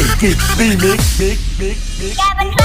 งกิจดีมิกมิกมิกมิกแกเป็นใคร